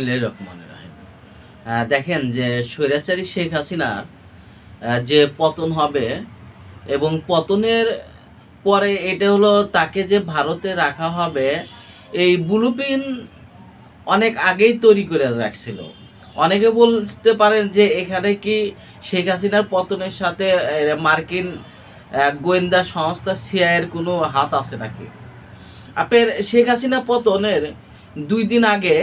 বিসমিল্লাহির রহমানির রহিম। দেখেন যে স্বৈরাচারী শেখ হাসিনার যে পতন হবে এবং পতনের পরে এটা হলো তাকে যে ভারতে রাখা হবে, এই ব্লুপিন অনেক আগেই তৈরি করে রাখছিল অনেকে বলতে পারেন যে এখানে কি শেখ হাসিনার পতনের সাথে মার্কিন গোয়েন্দা সংস্থা সিআইয়ের কোনো হাত আছে নাকি আপনার শেখ হাসিনা পতনের দুই দিন আগে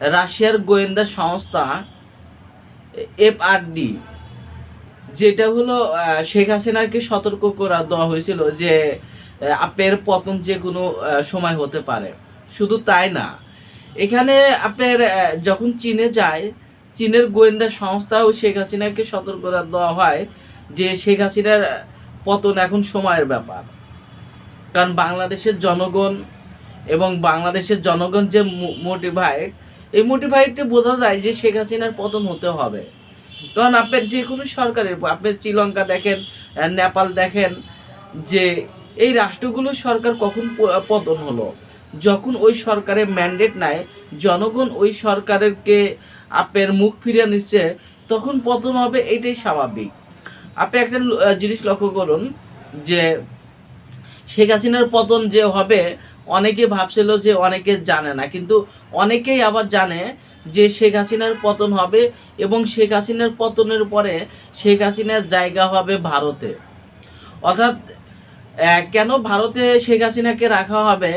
রাশিয়ার গোয়েন্দা সংস্থা এফআরডি যেটা হলো শেখ হাসিনাকে সতর্ক করা দেওয়া হয়েছিল যে আহ, আপনার পতন যে কোনো সময় হতে পারে। শুধু তাই না এখানে আপনার আহ, যখন চীনে যায় চীনের গোয়েন্দা সংস্থাও শেখ হাসিনাকে সতর্ক করা দেওয়া হয় যে শেখ হাসিনার পতন এখন সময়ের ব্যাপার। কারণ বাংলাদেশের জনগণ এবং বাংলাদেশের জনগণ যে মোটিভাইড এই মোটিভাইডে বোঝা যায় যে শেখ হাসিনার পতন হতে হবে। কারণ আপনার যে কোনো সরকারের, আপনি শ্রীলঙ্কা দেখেন নেপাল দেখেন, যে এই রাষ্ট্রগুলোর সরকার কখন পতন হলো। যখন ওই সরকারের ম্যান্ডেট নেয় জনগণ ওই সরকারেরকে আপের মুখ ফিরিয়ে নিচ্ছে, তখন পতন হবে এটাই স্বাভাবিক। আপনি একটা জিনিস লক্ষ্য করুন, যে শেখ হাসিনার পতন যে হবে অনেকে ভাবছিল যে অনেকে জানে না, কিন্তু অনেকেই আবার জানে যে শেখ হাসিনার পতন হবে এবং শেখ হাসিনার পতনের পরে শেখ হাসিনার জায়গা হবে ভারতে। অর্থাৎ কেন ভারতে শেখ হাসিনাকে রাখা হবে?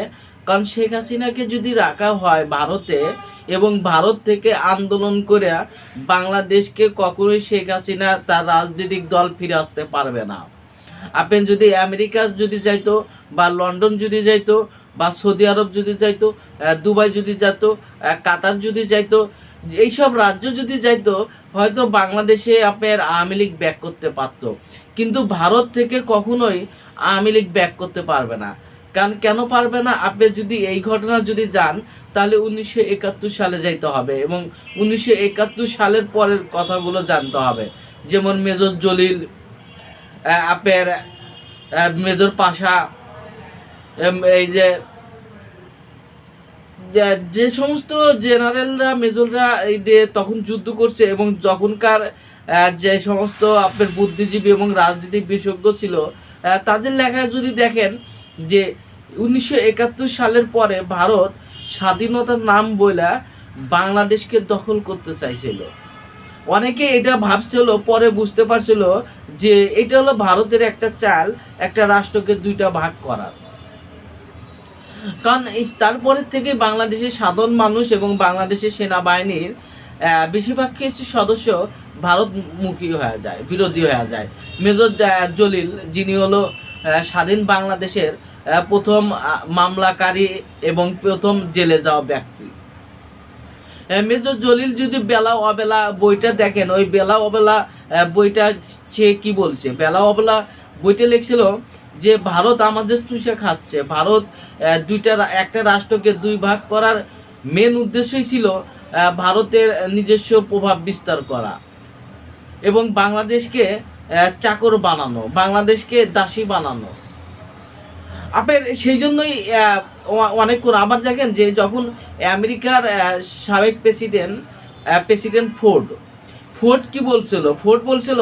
কারণ শেখ হাসিনাকে যদি রাখা হয় ভারতে এবং ভারত থেকে আন্দোলন করে বাংলাদেশকে কখনোই শেখ হাসিনা তার রাজনৈতিক দল ফিরে আসতে পারবে না। আপনি যদি আমেরিকা যদি যাইতো বা লন্ডন যদি যাইতো বা সৌদি আরব যদি যাইতো দুবাই যদি যেত কাতার যদি যাইতো এইসব রাজ্য যদি যাইতো হয়তো বাংলাদেশে আপনার আওয়ামী লীগ ব্যাক করতে পারতো। কিন্তু ভারত থেকে কখনোই আওয়ামী লীগ ব্যাক করতে পারবে না। কারণ কেন পারবে না? আপনি যদি এই ঘটনা যদি যান তাহলে উনিশশো একাত্তর সালে যাইতে হবে এবং উনিশশো একাত্তর সালের পরের কথাগুলো জানতে হবে। যেমন মেজর জলিল আহ, আপনার মেজর পাশা এই যে, যে- সমস্ত জেনারেলরা, মেজররা এই যে তখন যুদ্ধ করছে এবং যখনকার যে সমস্ত আপনার বুদ্ধিজীবী এবং রাজনীতিক বিশেষজ্ঞ ছিল তাদের লেখায় যদি দেখেন যে উনিশশো একাত্তর সালের পরে ভারত স্বাধীনতার নাম বইলা বাংলাদেশকে দখল করতে চাইছিল। অনেকে এটা ভাবছিল, পরে বুঝতে পারছিল যে এটা হলো ভারতের একটা চাল, একটা রাষ্ট্রকে দুইটা ভাগ করার। কারণ তারপরের থেকে বাংলাদেশের সাধারণ মানুষ এবং বাংলাদেশের সেনাবাহিনীর বেশিরভাগ কিছু সদস্য ভারতমুখী হয়ে যায়, বিরোধী হয়ে যায়। মেজর জলিল যিনি হলো স্বাধীন বাংলাদেশের প্রথম মামলাকারী এবং প্রথম জেলে যাওয়া ব্যক্তি। মেজর জলিল যদি বেলা অবেলা বইটা দেখেন, ওই বেলা অবেলা বইটা সে কি বলছে? বেলা অবেলা বইটা লিখছিল যে ভারত আমাদের চুষে খাচ্ছে ভারত দুইটা একটা রাষ্ট্রকে দুই ভাগ করার মেন উদ্দেশ্যই ছিল ভারতের নিজস্ব প্রভাব বিস্তার করা এবং বাংলাদেশকে চাকর বানানো বাংলাদেশকে দাসী বানানো। আপনার সেই জন্যই আহ, অ- অনেকক্ষণ আবার দেখেন যে যখন আমেরিকার সাবেক প্রেসিডেন্ট প্রেসিডেন্ট ফোর্ড ফোর্ড কি বলছিল? ফোর্ড বলছিল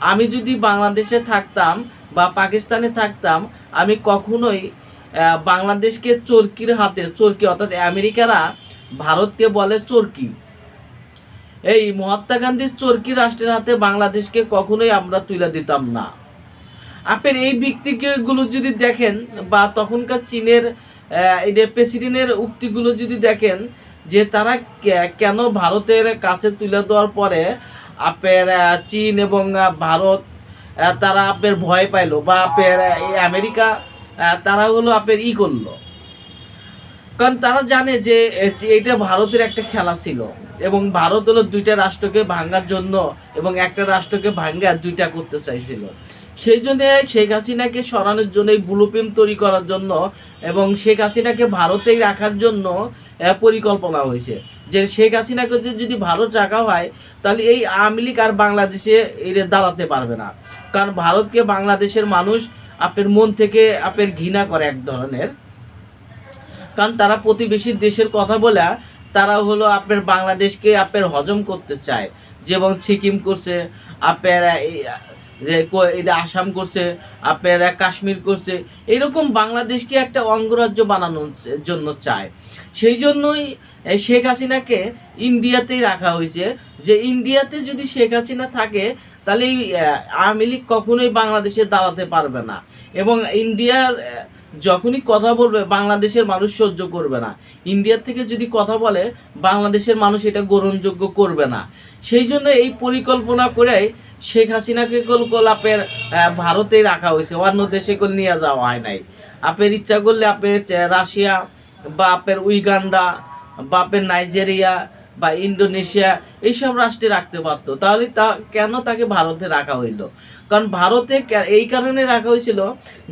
আমি যদি বাংলাদেশে থাকতাম বা পাকিস্তানে থাকতাম, আমি কখনোই বাংলাদেশকে চরকির হাতে, চরকি অর্থাৎ আমেরিকারা ভারতকে বলে চরকি। এই মহাত্মা গান্ধীর চরকি রাষ্ট্রের হাতে বাংলাদেশকে কখনোই আমরা তুলে দিতাম না। আপনার এই ব্যক্তিগুলো যদি দেখেন বা তখনকার চীনের প্রেসিডেন্টের উক্তিগুলো যদি দেখেন যে তারা কেন ভারতের কাছে তুলে দেওয়ার পরে আপনার চীন এবং ভারত তারা আপনার ভয় পাইলো বা আপনার আমেরিকা তারা হলো আপের ই করল। কারণ তারা জানে যে এটা ভারতের একটা খেলা ছিল এবং ভারত হলো দুইটা রাষ্ট্রকে ভাঙ্গার জন্য এবং একটা রাষ্ট্রকে ভাঙ্গা দুইটা করতে চাইছিল। সেই জন্য শেখ হাসিনাকে সরানোর জন্য এই ব্লুপ্রিন্ট তৈরি করার জন্য এবং শেখ হাসিনাকে ভারতেই রাখার জন্য পরিকল্পনা হয়েছে। যে শেখ হাসিনাকে যদি ভারত রাখা হয়, তাহলে এই আওয়ামী লীগ আর বাংলাদেশে এর দাঁড়াতে পারবে না। কারণ ভারতকে বাংলাদেশের মানুষ আপনার মন থেকে আপনার ঘৃণা করে এক ধরনের। কারণ তারা প্রতিবেশী দেশের কথা বলে, তারা হলো আপনার বাংলাদেশকে আপনার হজম করতে চায়। যেমন সিকিম করছে, আপনার যে এদের আসাম করছে, আপনার কাশ্মীর করছে, এরকম বাংলাদেশকে একটা অঙ্গরাজ্য বানানোর জন্য চায়। সেই জন্যই শেখ হাসিনাকে ইন্ডিয়াতেই রাখা হয়েছে। যে ইন্ডিয়াতে যদি শেখ হাসিনা থাকে তাহলে আওয়ামী লীগ কখনোই বাংলাদেশে দাঁড়াতে পারবে না। এবং ইন্ডিয়ার যখনই কথা বলবে বাংলাদেশের মানুষ সহ্য করবে না। ইন্ডিয়ার থেকে যদি কথা বলে বাংলাদেশের মানুষ এটা গ্রহণযোগ্য করবে না। সেই জন্য এই পরিকল্পনা করে শেখ হাসিনাকে কল কল আপের আহ, ভারতেই রাখা হয়েছে। অন্য দেশে কল নিয়ে যাওয়া হয় নাই। আপের ইচ্ছা করলে আপের রাশিয়া বা আপের উইগান্ডা বা আপের নাইজেরিয়া বা ইন্দোনেশিয়া এইসব রাষ্ট্রে রাখতে পারতো। তাহলে তা কেন তাকে ভারতে রাখা হইল? কারণ ভারতে এই কারণে রাখা হয়েছিল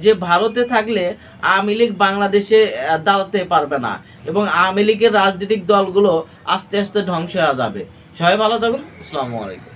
যে ভারতে থাকলে আওয়ামী লীগ বাংলাদেশে দাঁড়াতে পারবে না এবং আওয়ামী লীগের রাজনৈতিক দলগুলো আস্তে আস্তে ধ্বংস হয়ে যাবে। সবাই ভালো থাকুন। আসসালামু আলাইকুম।